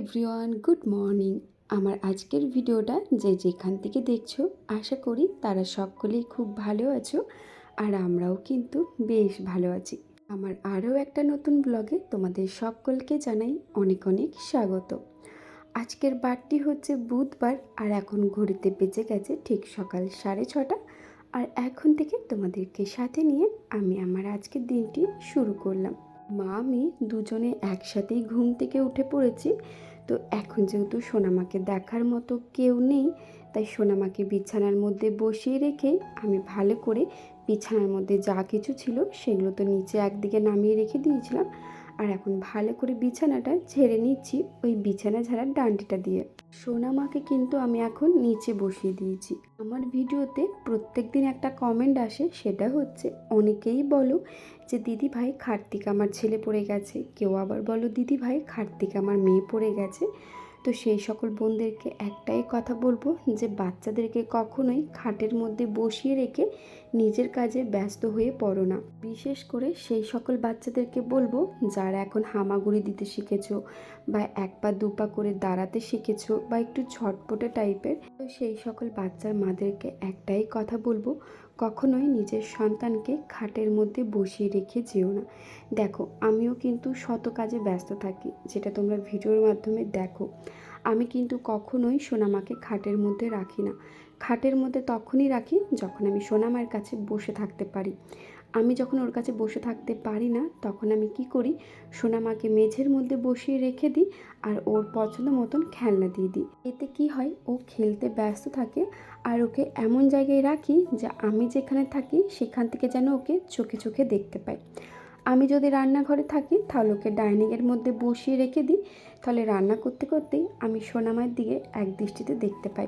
Everyone, good morning. আমার আজকের ভিডিওটা যে যেখান থেকে দেখছ, আশা করি তারা সকলেই খুব ভালো আছো আর আমরাও কিন্তু বেশ ভালো আছি। আমার আরও একটা নতুন ব্লগে তোমাদের সকলকে জানাই অনেক অনেক স্বাগত। আজকের বারটি হচ্ছে বুধবার আর এখন ঘড়িতে বেজে গেছে ঠিক সকাল সাড়ে ছটা। আর এখন থেকে তোমাদেরকে সাথে নিয়ে আমি আমার আজকের দিনটি শুরু করলাম। মা, আমি দুজনে একসাথেই ঘুম থেকে উঠে পড়েছি। তো এখন যেহেতু সোনামাকে দেখার মতো কেউ নেই, তাই সোনামাকে বিছানার মধ্যে বসিয়ে রেখে আমি ভালো করে বিছানার মধ্যে যা কিছু ছিল সেগুলো তো নিচে একদিকে নামিয়ে রেখে দিয়েছিলাম। আর এখন ভালো করে বিছানাটা ছেড়ে নিচ্ছি ওই বিছানা ঝাড়ার ডান্ডিটা দিয়ে। সোনা মাকে কিন্তু আমি এখন নিচে বসিয়ে দিয়েছি। আমার ভিডিওতে প্রত্যেক দিন একটা কমেন্ট আসে, সেটা হচ্ছে, অনেকেই বলো যে, দিদি ভাই খাট আমার ছেলে পড়ে গেছে। কেউ আবার বলো, দিদি ভাই খাট আমার মেয়ে পড়ে গেছে। তো সেই সকল বোনদেরকে একটাই কথা বলব যে বাচ্চাদেরকে কখনোই খাটের মধ্যে বসিয়ে রেখে নিজের কাজে ব্যস্ত হয়ে পড়ো না। বিশেষ করে সেই সকল বাচ্চাদেরকে বলব যারা এখন হামাগুড়ি দিতে শিখেছো বা এক পা দু পা করে দাঁড়াতে শিখেছো বা একটু ছটপটে টাইপের তো সেই সকল বাচ্চার মাদেরকে একটাই কথা বলব কখনোই নিজের সন্তানকে খাটের মধ্যে বসিয়ে রেখে যেও না। দেখো, আমিও কিন্তু শত কাজে ব্যস্ত থাকি, যেটা তোমরা ভিডিওর মাধ্যমে দেখো। আমি কিন্তু কখনোই সোনামাকে খাটের মধ্যে রাখি না। খাটের মধ্যে তখনই রাখি যখন আমি সোনামার কাছে বসে থাকতে পারি। আমি যখন ওর কাছে বসে থাকতে পারি না, তখন আমি কি করি? সোনামাকে মেঝের মধ্যে বসিয়ে রেখে দিই আর ওর পছন্দ মতন খেলনা দিয়ে দিই। এতে কি হয়? ও খেলতে ব্যস্ত থাকে আর ওকে এমন জায়গায় রাখি যে আমি যেখানে থাকি, সেখান থেকে যেন ওকে চোখে চোখে দেখতে পাই। আমি যদি রান্নাঘরে থাকি, তাহলে ওকে ডাইনিংয়ের মধ্যে বসিয়ে রেখে দিই। তাহলে রান্না করতে করতেই আমি সোনামার দিকে এক দৃষ্টিতে দেখতে পাই।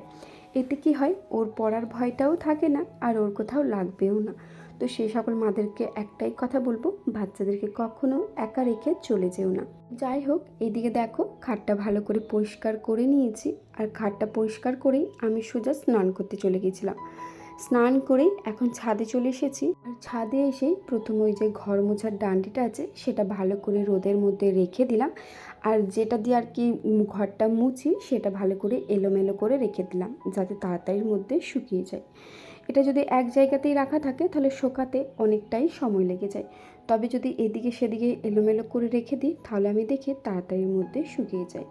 এতে কি হয়? ওর পড়ার ভয়টাও থাকে না আর ওর কোথাও লাগবেও না। তো সেই সকল মাদেরকে একটাই কথা বলব, বাচ্চাদেরকে কখনো একা রেখে চলে যেও না। যাই হোক, এদিকে দেখো খাটটা ভালো করে পরিষ্কার করে নিয়েছি, আর খাটটা পরিষ্কার করেই আমি সোজা স্নান করতে চলে গেছিলাম। স্নান করেই এখন ছাদে চলে এসেছি, আর ছাদে এসেই প্রথম ওই যে ঘর মোছার ডান্ডিটা আছে, সেটা ভালো করে রোদের মধ্যে রেখে দিলাম, আর যেটা দিয়ে আর কি ঘরটা মুছি, সেটা ভালো করে এলোমেলো করে রেখে দিলাম, যাতে তাড়াতাড়ির মধ্যে শুকিয়ে যায়। এটা যদি এক জায়গাতেই রাখা থাকে, তাহলে শোকাতে অনেকটাই সময় লেগে যায়। তবে যদি এদিকে সেদিকে এলোমেলো করে রেখে দিই, তাহলে আমি দেখি তাড়াতাড়ির মধ্যে শুকিয়ে যায়।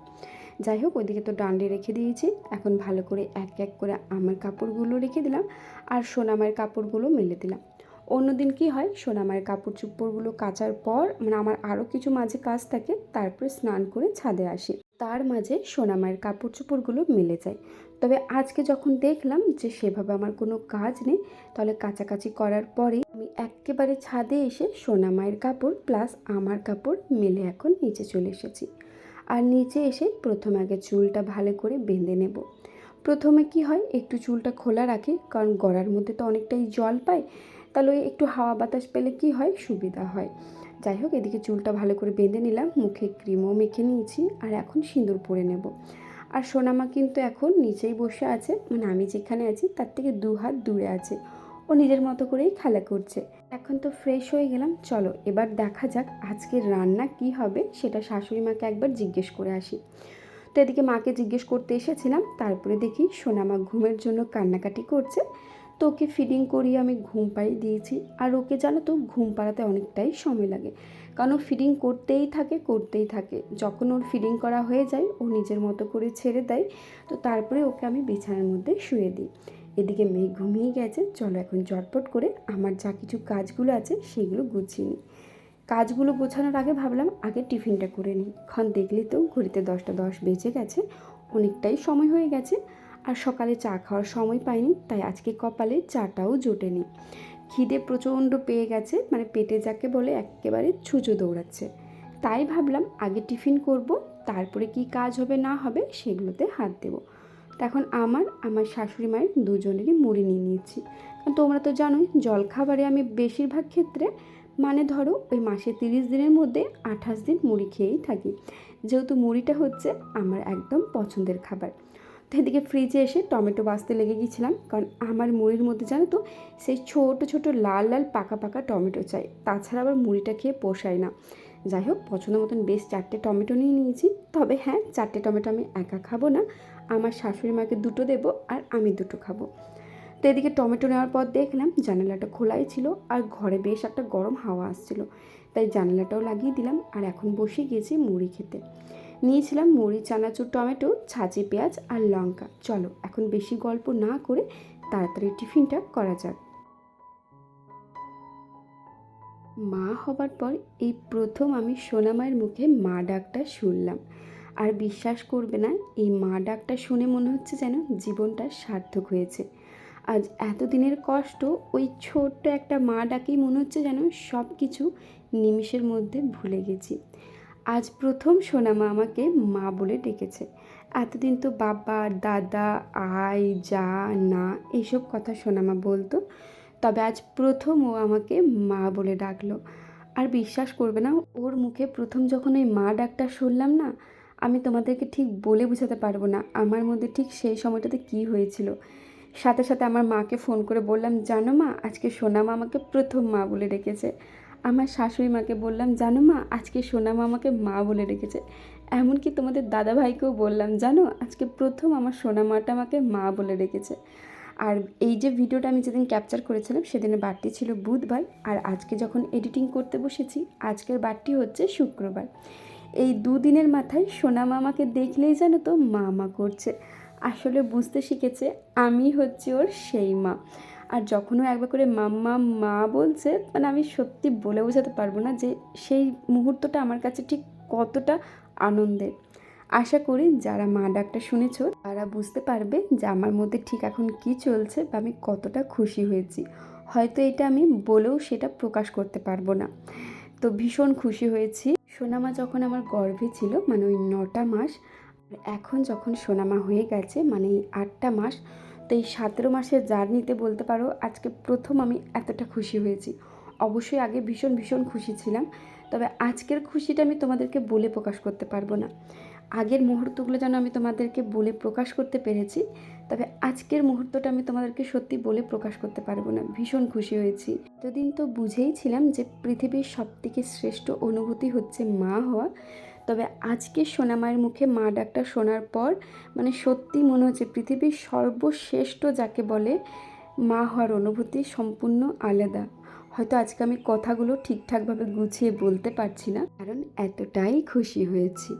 যাই হোক, ওইদিকে তো ডান্ডে রেখে দিয়েছি। এখন ভালো করে এক এক করে আমার কাপড়গুলো রেখে দিলাম আর সোনামার কাপড়গুলো মেলে দিলাম। অন্যদিন কি হয়? সোনামায়ের কাপড় চোপড়গুলো কাচার পর মানে আমার আরও কিছু মাঝে কাজ থাকে, তারপরে স্নান করে ছাদে আসি। তার মাঝে সোনামায়ের কাপড় চোপড়গুলো মেলে যায়। তবে আজকে যখন দেখলাম যে সেভাবে আমার কোনো কাজ নেই, তাহলে কাচাকাচি করার পরে আমি একেবারে ছাদে এসে সোনামায়ের কাপড় প্লাস আমার কাপড় মেলে এখন নিচে চলে এসেছি। আর নিচে এসে প্রথমে আগে চুলটা ভালো করে বেঁধে নেব। প্রথমে কি হয়? একটু চুলটা খোলা রাখি কারণ গড়ার মধ্যে তো অনেকটাই জল পায় তাহলে ওই একটু হাওয়া বাতাস পেলে কি হয়? সুবিধা হয়। যাই হোক, এদিকে চুলটা ভালো করে বেঁধে নিলাম, মুখে ক্রিমও মেখে নিয়েছি, আর এখন সিঁদুর পরে নেব। আর সোনামা কিন্তু এখন নিচেই বসে আছে মানে আমি যেখানে আছি তার থেকে দু হাত দূরে আছে। ও নিজের মতো করেই খেলা করছে। এখন তো ফ্রেশ হয়ে গেলাম, চলো এবার দেখা যাক আজকের রান্না কি হবে, সেটা শাশুড়ি মাকে একবার জিজ্ঞেস করে আসি। তো এদিকে মাকে জিজ্ঞেস করতে এসেছিলাম, তারপরে দেখি সোনামা ঘুমের জন্য কান্নাকাটি করছে। তো ওকে ফিডিং করিয়ে আমি ঘুম পাড়িয়ে দিয়েছি। আর ওকে জানো তো, ঘুম পাড়াতে অনেকটাই সময় লাগে। কারণ ফিডিং করতেই থাকে করতেই থাকে। যখন ওর ফিডিং করা হয়ে যায়, ও নিজের মতো করে ছেড়ে দেয়। তো তারপরে ওকে আমি বিছানার মধ্যে শুয়ে দিই। এদিকে মেয়ে ঘুমিয়ে গেছে। চলো এখন চটপট করে আমার যা কিছু কাজগুলো আছে, সেগুলো গুছিয়ে নিই। কাজগুলো গোছানোর আগে ভাবলাম, আগে টিফিনটা করে নিই। ক্ষণ দেখলি তো, ঘড়িতে দশটা দশ বেজে গেছে। অনেকটাই সময় হয়ে গেছে। আর সকালে চা খাওয়ার সময় পাইনি, তাই আজকে কপালে চাটাও জোটেনি। খিদে প্রচণ্ড পেয়ে গেছে মানে পেটে যাকে বলে একেবারে ছুঁচো দৌড়াচ্ছে। তাই ভাবলাম আগে টিফিন করব, তারপরে কি কাজ হবে না হবে সেগুলোতে হাত দেবো। তখন আমার আমার শাশুড়ি মায়ের দুজনেরই মুড়ি নিয়ে নিয়েছি। কারণ তোমরা তো জানোই, জলখাবারে আমি বেশিরভাগ ক্ষেত্রে মানে ধরো ওই মাসে তিরিশ দিনের মধ্যে আঠাশ দিন মুড়ি খেয়েই থাকি। যেহেতু মুড়িটা হচ্ছে আমার একদম পছন্দের খাবার। তো এদিকে ফ্রিজে এসে টমেটো বাঁচতে লেগে গিয়েছিলাম। কারণ আমার মুড়ির মধ্যে জানো তো, সেই ছোট ছোট লাল লাল পাকা পাকা টমেটো চাই। তাছাড়া আবার মুড়িটা খেয়ে পোষায় না। যাই হোক, পছন্দ মতন বেশ চারটে টমেটো নিয়ে নিয়েছি। তবে হ্যাঁ চারটে টমেটো আমি একা খাব না। আমার শাশুড়ি মাকে দুটো দেবো আর আমি দুটো খাব। তো এদিকে টমেটো নেওয়ার পর দেখলাম জানালাটা খোলাই ছিল আর ঘরে বেশ একটা গরম হাওয়া আসছিল। তাই জানালাটাও লাগিয়ে দিলাম আর এখন বসে গিয়েছি মুড়ি খেতে। নিয়েছিলাম মুড়ি, চানাচুর, টমেটো, ছাঁচে, পেঁয়াজ আর লঙ্কা। চলো, এখন বেশি গল্প না করে তাড়াতাড়ি টিফিনটা করা যাক। মা হবার পর এই প্রথম আমি সোনামায়ের মুখে মা ডাকটা শুনলাম। আর বিশ্বাস করবে না, এই মা ডাকটা শুনে মনে হচ্ছে যেন জীবনটা সার্থক হয়েছে। আজ এতদিনের কষ্ট, ওই ছোট্ট একটা মা ডাকেই মনে হচ্ছে যেন সব কিছু নিমিষের মধ্যে ভুলে গেছি। আজ প্রথম সোনামা আমাকে মা বলে ডেকেছে। এতদিন তো বাবা, দাদা, আই, যা, না এইসব কথা সোনামা বলতো। তবে আজ প্রথম ও আমাকে মা বলে ডাকলো। আর বিশ্বাস করবে না, ওর মুখে প্রথম যখন ওই মা ডাকটা শুনলাম না, আমি তোমাদেরকে ঠিক বলে বোঝাতে পারব না, আমার মধ্যে ঠিক সেই সময়টাতে কী হয়েছিল। সাথে সাথে আমার মাকে ফোন করে বললাম, জানো মা, আজকে সোনামা আমাকে প্রথম মা বলে ডেকেছে। আমার শাশুড়ি মাকে বললাম, জানো মা, আজকে সোনামা আমাকে মা বলে ডেকেছে এমনকি তোমাদের দাদা ভাইকেও বললাম, জানো, আজকে প্রথম আমার সোনা মাটা আমাকে মা বলে রেখেছে। আর এই যে ভিডিওটা আমি যেদিন ক্যাপচার করেছিলাম, সেদিনের বারটি ছিল বুধবার। আর আজকে যখন এডিটিং করতে বসেছি, আজকের বারটি হচ্ছে শুক্রবার। এই দুদিনের মাথায় সোনামা আমাকে দেখলেই জানো তো মা মা করছে। আসলে বুঝতে শিখেছে, আমি হচ্ছে ওর সেই মা। আর যখনও একবার করে মাম্মা, মা বলছে মানে আমি সত্যি বলে বোঝাতে পারব না যে সেই মুহূর্তটা আমার কাছে ঠিক কতটা আনন্দের। আশা করি যারা মা ডাকটা শুনেছো, তারা বুঝতে পারবে যে আমার মধ্যে ঠিক এখন কি চলছে বা আমি কতটা খুশি হয়েছি। হয়তো এটা আমি বলেও সেটা প্রকাশ করতে পারব না। তো ভীষণ খুশি হয়েছি। সোনামা যখন আমার গর্ভে ছিল মানে ওই নটা মাস এখন যখন সোনামা হয়ে গেছে মানে আটটা মাস এই সতেরো মাসের জার্নিতে বলতে পারো আজকে প্রথম আমি এতটা খুশি হয়েছি। অবশ্যই আগে ভীষণ ভীষণ খুশি ছিলাম, তবে আজকের খুশিটা আমি তোমাদেরকে বলে প্রকাশ করতে পারব না। আগের মুহূর্তগুলো যেন আমি তোমাদেরকে বলে প্রকাশ করতে পেরেছি, তবে আজকের মুহূর্তটা আমি তোমাদেরকে সত্যি বলে প্রকাশ করতে পারব না। ভীষণ খুশি হয়েছি। এতদিন তো বুঝেই ছিলাম যে পৃথিবীর সবথেকে শ্রেষ্ঠ অনুভূতি হচ্ছে মা হওয়া তবে আজকে সোনামায়ের মুখে মা ডাকটা শোনার পর মানে সত্যি মনে হচ্ছে পৃথিবীর সর্বশ্রেষ্ঠ যাকে বলে মা হওয়ার অনুভূতি সম্পূর্ণ আলাদা। হয়তো আজকে আমি কথাগুলো ঠিকঠাকভাবে গুছিয়ে বলতে পারছি না, কারণ এতটাই খুশি হয়েছি।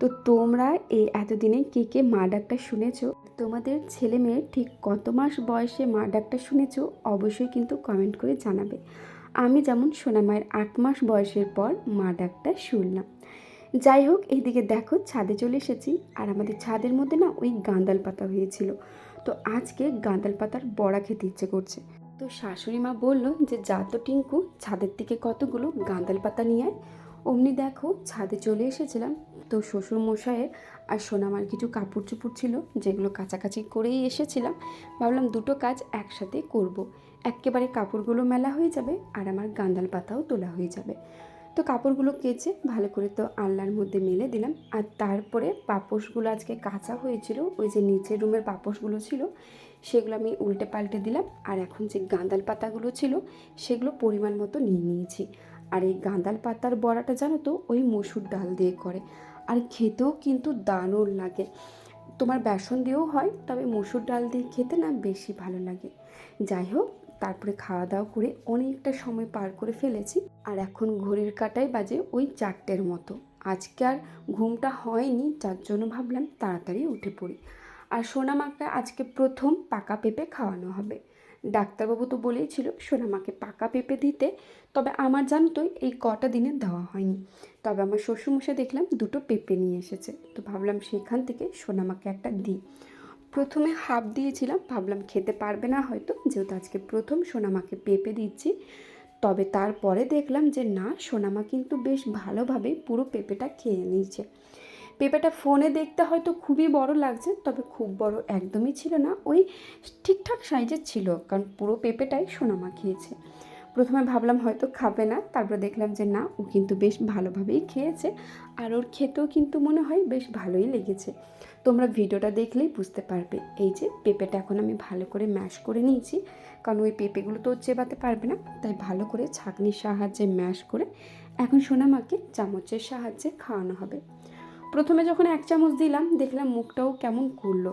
তো তোমরা এই এতদিনে কে কে মা ডাকটা শুনেছো? তোমাদের ছেলে মেয়ের ঠিক কত মাস বয়সে মা ডাকটা শুনেছো? অবশ্যই কিন্তু কমেন্ট করে জানাবে। আমি যেমন সোনামায়ের আট মাস বয়সের পর মা ডাকটা শুনলাম। যাই হোক, এইদিকে দেখো ছাদে চলে এসেছি। আর আমাদের ছাদের মধ্যে না ওই গাঁদাল পাতা হয়েছিল। তো আজকে গাঁদাল পাতার বড়া খেতে ইচ্ছে করছে। তো শাশুড়ি মা বলল যে, যা তো টিঙ্কু, ছাদের থেকে কতগুলো গাঁদাল পাতা নিয়ে আয়। অমনি দেখো ছাদে চলে এসেছিলাম। তো শ্বশুর মশাইয়ের আর সোনামার কিছু কাপড় চোপড় ছিল, যেগুলো কাছাকাছি করেই এসেছিলাম। ভাবলাম দুটো কাজ একসাথে করব। একেবারে কাপড়গুলো মেলা হয়ে যাবে আর আমার গাঁদাল পাতাও তোলা হয়ে যাবে। তো কাপড়গুলো কেচে ভালো করে তো আলনার মধ্যে মেলে দিলাম। আর তারপরে পাপোশগুলো আজকে কাঁচা হয়েছিল, ওই যে নিচের রুমের পাপোশগুলো ছিল, সেগুলো আমি উল্টে পাল্টে দিলাম। আর এখন যে গাঁদাল পাতাগুলো ছিল, সেগুলো পরিমাণ মতো নিয়ে নিয়েছি। আর এই গাঁদাল পাতার বড়াটা জানো তো, ওই মসুর ডাল দিয়ে করে। আর খেতেও কিন্তু দারুণ লাগে। তোমার বেসন দিয়েও হয়, তবে মসুর ডাল দিয়ে খেতে না বেশি ভালো লাগে। যাই হোক তারপরে খাওয়া দাওয়া করে অনেকটা সময় পার করে ফেলেছি। আর এখন ঘড়ির কাটায় বাজে ওই চারটের মতো। আজকে আর ঘুমটা হয়নি, যার জন্য ভাবলাম তাড়াতাড়ি উঠে পড়ি। আর সোনামাকে আজকে প্রথম পাকা পেঁপে খাওয়ানো হবে। ডাক্তারবাবু তো বলেইছিল সোনামাকে পাকা পেঁপে দিতে, তবে আমার জানতো এই কটা দিনে দেওয়া হয়নি। তবে আমার শ্বশুরমশাই দেখলাম দুটো পেঁপে নিয়ে এসেছে। তো ভাবলাম সেখান থেকে সোনামাকে একটা দিই। প্রথমে হাফ দিয়েছিলাম, ভাবলাম খেতে পারবে না হয়তো, যেহেতু আজকে প্রথম, সোনামাকে পেঁপে দিচ্ছি। তবে তারপরে দেখলাম যে না, সোনামা কিন্তু বেশ ভালোভাবে পুরো পেঁপেটা খেয়ে নিয়েছে। পেঁপেটা ফোনে দেখতে হয়তো খুবই বড় লাগছে, তবে খুব বড় একদমই ছিল না, ওই ঠিকঠাক সাইজের ছিল, কারণ পুরো পেঁপেটাই সোনামা খেয়েছে। প্রথমে ভাবলাম হয়তো খাবে না, তারপরে দেখলাম যে না, ও কিন্তু বেশ ভালোভাবেই খেয়েছে আর ওর খেতেও কিন্তু মনে হয় বেশ ভালোই লেগেছে। তোমরা ভিডিওটা দেখলেই বুঝতে পারবে। এই যে পেঁপেটা এখন আমি ভালো করে ম্যাশ করে নিয়েছি, কারণ ওই পেঁপেগুলো তো চেবাতে পারবে না, তাই ভালো করে ছাঁকনির সাহায্যে ম্যাশ করে এখন সোনামাকে চামচের সাহায্যে খাওয়ানো হবে। প্রথমে যখন এক চামচ দিলাম, দেখলাম মুখটাও কেমন করল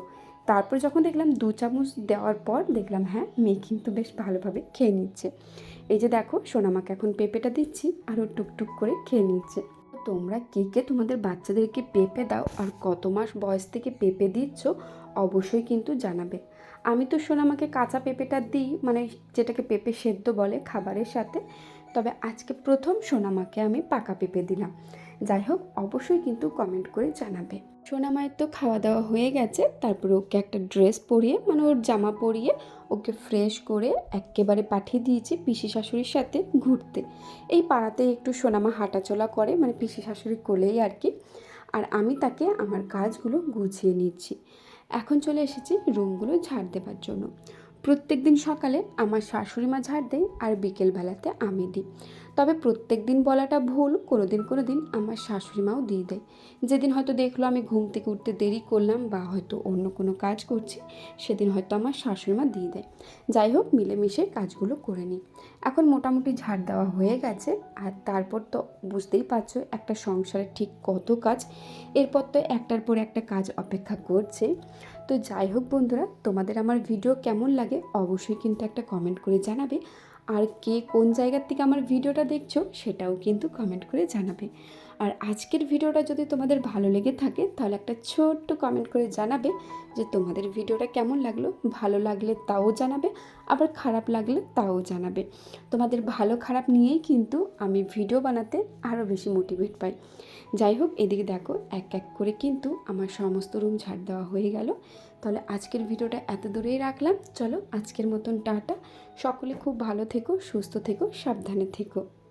তারপর যখন দেখলাম দু চামচ দেওয়ার পর দেখলাম হ্যাঁ মেয়ে কিন্তু বেশ ভালোভাবে খেয়ে নিচ্ছে। এই যে দেখো, সোনামাকে এখন পেঁপেটা দিচ্ছি আর ও টুকটুক করে খেয়ে নিচ্ছে। তোমরা কে কে তোমাদের বাচ্চাদেরকে পেঁপে দাও আর কত মাস বয়স থেকে পেঁপে দিচ্ছ, অবশ্যই কিন্তু জানাবে। আমি তো সোনামাকে কাঁচা পেঁপেটা দিই মানে যেটাকে পেঁপে সেদ্ধ বলে খাবারের সাথে। তবে আজকে প্রথম সোনামাকে আমি পাকা পেঁপে দিলাম। যাই হোক, অবশ্যই কিন্তু কমেন্ট করে জানাবে। সোনামায়ের তো খাওয়া দাওয়া হয়ে গেছে। তারপরে ওকে একটা ড্রেস পরিয়ে মানে ওর জামা পরিয়ে, ওকে ফ্রেশ করে একেবারে পাঠিয়ে দিয়েছি পিসি শাশুড়ির সাথে ঘুরতে। এই পাড়াতে একটু সোনামা হাঁটাচলা করে মানে পিসি শাশুড়ি কোলেই আর কি। আর আমি তাকে আমার কাজগুলো গুছিয়ে নিচ্ছি। এখন চলে এসেছি রুমগুলো ঝাড় দেবার জন্য। প্রত্যেক দিন সকালে আমার শাশুড়ি মা ঝাড় দেয় আর বিকেলবেলাতে আমি দিই। তবে প্রত্যেক দিন বলাটা ভুল কোনো দিন কোনো দিন আমার শাশুড়ি মাও দিয়ে দেয়। যেদিন হয়তো দেখল আমি ঘুম থেকে উঠতে দেরি করলাম বা হয়তো অন্য কোনো কাজ করছি, সেদিন হয়তো আমার শাশুড়ি মা দিয়ে দেয়। যাই হোক, মিলেমিশে কাজগুলো করে নিই। এখন মোটামুটি ঝাড় দেওয়া হয়ে গেছে, আর তারপর তো বুঝতেই পারছ একটা সংসারের ঠিক কত কাজ, এরপর তো একটার পর একটা কাজ অপেক্ষা করছে। তো যাই হোক বন্ধুরা, তোমাদের আমার ভিডিও কেমন লাগে অবশ্যই কিন্তু একটা কমেন্ট করে জানাবে। আর কে কোন জায়গার থেকে আমার ভিডিওটা দেখছ সেটাও কিন্তু কমেন্ট করে জানাবে। আর আজকের ভিডিওটা যদি তোমাদের ভালো লেগে থাকে, তাহলে একটা ছোট্ট কমেন্ট করে জানাবে যে তোমাদের ভিডিওটা কেমন লাগল। ভালো লাগলে তাও জানাবে, আবার খারাপ লাগলে তাও জানাবে। তোমাদের ভালো খারাপ নিয়েই কিন্তু আমি ভিডিও বানাতে আরও বেশি মোটিভেট পাই। যাই হোক, এদিকে দেখো, এক এক করে কিন্তু আমার সমস্ত রুম ঝাড় দেওয়া হয়ে গেল। তাহলে আজকের ভিডিওটা এত দূরেই রাখলাম। চলো আজকের মতন টাটা। সকলে খুব ভালো থেকো, সুস্থ থেকো, সাবধানে থেকো।